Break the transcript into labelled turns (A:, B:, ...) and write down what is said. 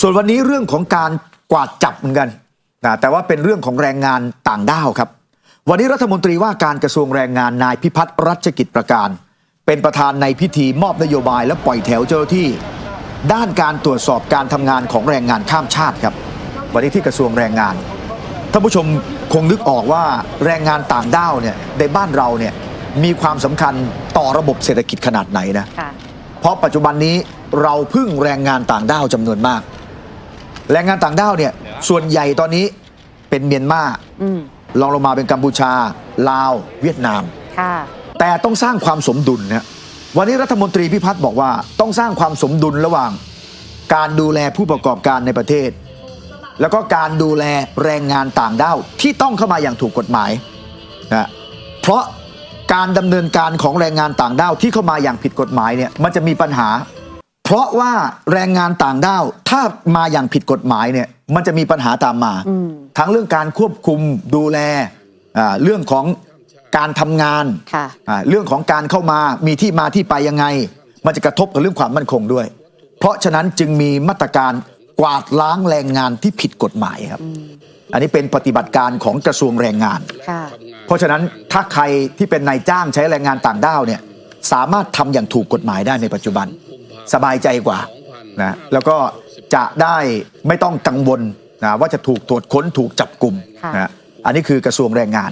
A: ส่วนวันนี้เรื่องของการกวาดจับเหมือนกันนะแต่ว่าเป็นเรื่องของแรงงานต่างด้าวครับ วันนี้รัฐมนตรีว่าการกระทรวงแรงงานนายพิพัฒน์รัชกิจประการ เป็นประธานในพิธีมอบนโยบายและปล่อยแถวเจ้าหน้าที่ ด้านการตรวจสอบการทำงานของแรงงานข้ามชาติครับ วันนี้ที่กระทรวงแรงงานท่านผู้ชมคงนึกออกว่าแรงงานต่างด้าวเนี่ยในบ้านเราเนี่ยมีความสำคัญต่อระบบเศรษฐกิจขนาดไหนนะ
B: ค่ะ
A: เพราะปัจจุบันนี้เราพึ่งแรงงานต่างด้าวจำนวนมาก แรงงานต่างด้าวเนี่ยส่วนใหญ่ตอนนี้เป็นเมียนมา
B: อืม
A: ลองลงมาเป็นกัมพูชา ลาว เวียดนาม
B: ค่ะ
A: แต่ต้องสร้างความสมดุลนะวันนี้รัฐมนตรีพิพัฒน์บอกว่าต้องสร้างความสมดุลระหว่าง การดูแลผู้ประกอบการในประเทศ แล้วก็การดูแลแรงงานต่างด้าวที่ต้องเข้ามาอย่างถูกกฎหมายนะเพราะการดำเนินการของแรงงานต่างด้าวที่เข้ามาอย่างผิดกฎหมายเนี่ยมันจะมีปัญหา เพราะว่าแรงงานต่างด้าวถ้ามาอย่างผิดกฎหมายเนี่ยมันจะมีปัญหาตามมา
B: อืม
A: ทั้งเรื่องการควบคุมดูแลอ่าเรื่องของการทำงาน
B: ค่ะ
A: อ่าเรื่องของการเข้ามามีที่มาที่ไปยังไง มันจะกระทบกับเรื่องความมั่นคงด้วย เพราะฉะนั้นจึงมีมาตรการกวาดล้างแรงงานที่ผิดกฎหมายครับ อันนี้เป็นปฏิบัติการของกระทรวงแรงงาน
B: ค่ะ
A: เพราะฉะนั้นถ้าใครที่เป็นนายจ้างใช้แรงงานต่างด้าวเนี่ยสามารถทำอย่างถูกกฎหมายได้ในปัจจุบัน สบายใจกว่านะแล้วก็จะได้ไม่ต้องกังวลนะว่าจะถูกตรวจค้นถูกจับกลุ่ม
B: ค่ะ
A: นะอันนี้คือกระทรวงแรงงาน